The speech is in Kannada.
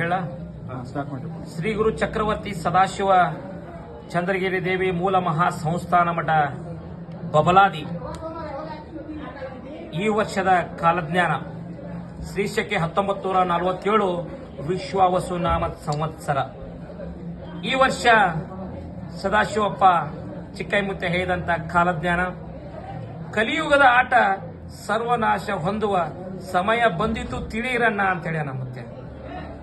ಹೇಳ. ಶ್ರೀ ಗುರು ಚಕ್ರವರ್ತಿ ಸದಾಶಿವ ಚಂದ್ರಗಿರಿ ದೇವಿ ಮೂಲ ಮಹಾ ಸಂಸ್ಥಾನ ಮಠ ಬಬಲಾದಿ. ಈ ವರ್ಷದ ಕಾಲಜ್ಞಾನ ಶ್ರೀಶಕ್ಕೆ ಹತ್ತೊಂಬತ್ತು ನೂರ ನಲವತ್ತೇಳು ವಿಶ್ವಾವಸು ನಾಮ ಸಂವತ್ಸರ. ಈ ವರ್ಷ ಸದಾಶಿವಪ್ಪ ಚಿಕ್ಕೈಮುತ್ತೆ ಹೇಳಿದಂತ ಕಾಲಜ್ಞಾನ. ಕಲಿಯುಗದ ಆಟ ಸರ್ವನಾಶ ಹೊಂದುವ ಸಮಯ ಬಂದಿತು ತಿಳಿಯಿರಣ್ಣ ಅಂತ ಹೇಳ್ಯಾನ ಮತ್ತೆ.